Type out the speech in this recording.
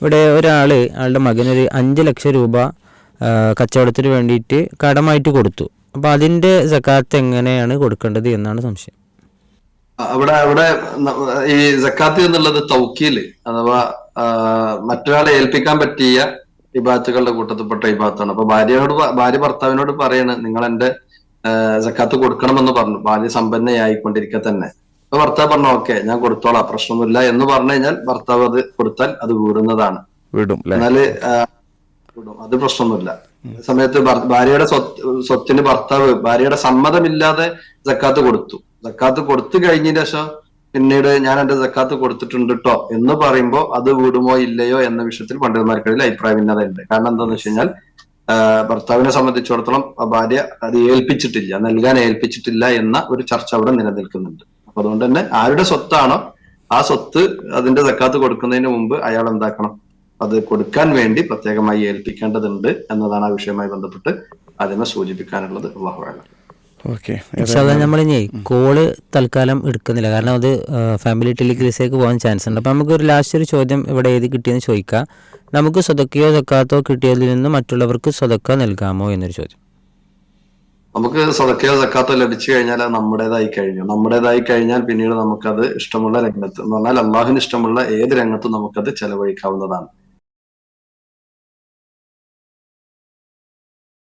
ഇവിടെ ഒരാൾ ആളുടെ മകനൊരു അഞ്ച് ലക്ഷം രൂപ കച്ചവടത്തിന് വേണ്ടിയിട്ട് കടമായിട്ട് കൊടുത്തു. അപ്പോൾ അതിന്റെ സക്കാത്ത് എങ്ങനെയാണ് കൊടുക്കേണ്ടത് എന്നാണ് സംശയം. അവിടെ അവിടെ ഈ സക്കാത്ത് എന്നുള്ളത് തൗക്കീൽ അഥവാ മറ്റൊരാളെ ഏൽപ്പിക്കാൻ പറ്റിയ ഇബാത്തുകളുടെ കൂട്ടത്തിൽപ്പെട്ട ഇബാത്താണ് അപ്പൊ ഭാര്യയോട് ഭാര്യ ഭർത്താവിനോട് പറയാണ് നിങ്ങൾ എന്റെ സക്കാത്ത് കൊടുക്കണമെന്ന് പറഞ്ഞു. ഭാര്യ സമ്പന്നയായിക്കൊണ്ടിരിക്കെ തന്നെ. അപ്പൊ ഭർത്താവ് പറഞ്ഞു ഓക്കെ ഞാൻ കൊടുത്തോളാം പ്രശ്നമൊന്നുമില്ല എന്ന് പറഞ്ഞു കഴിഞ്ഞാൽ ഭർത്താവ് അത് കൊടുത്താൽ അത് വീടുന്നതാണ്. വിടും എന്നാൽ വിടും. അത് പ്രശ്നമൊന്നുമില്ല. സമയത്ത് ഭാര്യയുടെ സ്വത്ത് സ്വത്തിന് ഭർത്താവ് ഭാര്യയുടെ സമ്മതമില്ലാതെ ജക്കാത്ത് കൊടുത്തു. ജക്കാത്ത് കൊടുത്തു കഴിഞ്ഞതിന് ശേഷം പിന്നീട് ഞാൻ എന്റെ ജക്കാത്ത് കൊടുത്തിട്ടുണ്ട് കേട്ടോ എന്ന് പറയുമ്പോൾ അത് വിടുമോ ഇല്ലയോ എന്ന വിഷയത്തിൽ പണ്ഡിതന്മാർക്കിടയിൽ അഭിപ്രായ ഉണ്ട് കാരണം എന്താന്ന് വെച്ച് കഴിഞ്ഞാൽ ഭർത്താവിനെ സംബന്ധിച്ചിടത്തോളം ഭാര്യ അത് ഏൽപ്പിച്ചിട്ടില്ല നൽകാൻ ഏൽപ്പിച്ചിട്ടില്ല എന്ന ഒരു ചർച്ച അവിടെ നിലനിൽക്കുന്നുണ്ട്. അപ്പൊ അതുകൊണ്ട് തന്നെ ആരുടെ സ്വത്താണോ ആ സ്വത്ത് അതിന്റെ സക്കാത്ത് കൊടുക്കുന്നതിന് മുമ്പ് അയാൾ എന്താക്കണം? അത് കൊടുക്കാൻ വേണ്ടി പ്രത്യേകമായി ഏൽപ്പിക്കേണ്ടതുണ്ട് എന്നതാണ് ആ വിഷയവുമായി ബന്ധപ്പെട്ട് അതിനെ സൂചിപ്പിക്കാനുള്ളത്. അള്ളാഹു അഅലം. ഓക്കെ. നമ്മൾ ഇനി കോൾ തൽക്കാലം എടുക്കുന്നില്ല. കാരണം അത് ഫാമിലി ടെലിഗ്രീസിലേക്ക് പോകാൻ ചാൻസ് ഉണ്ട്. അപ്പോൾ നമുക്ക് ഒരു ലാസ്റ്റ് ഒരു ചോദ്യം ഇവിടെ ഏത് കിട്ടിയെന്ന് ചോദിക്കാം. നമുക്ക് സ്വതക്കയോ സക്കാത്തോ കിട്ടിയതിൽ നിന്ന് മറ്റുള്ളവർക്ക് സ്വതക്ക നൽകാമോ എന്നൊരു ചോദ്യം. നമുക്ക് സദക്കയോ സക്കാത്തോ ലഭിച്ചു കഴിഞ്ഞാൽ അത് നമ്മുടേതായി കഴിഞ്ഞു. നമ്മുടേതായി കഴിഞ്ഞാൽ പിന്നീട് നമുക്കത് ഇഷ്ടമുള്ള രംഗത്ത് എന്ന് പറഞ്ഞാൽ അള്ളാഹുവിന് ഇഷ്ടമുള്ള ഏത് രംഗത്തും നമുക്കത് ചെലവഴിക്കാവുന്നതാണ്.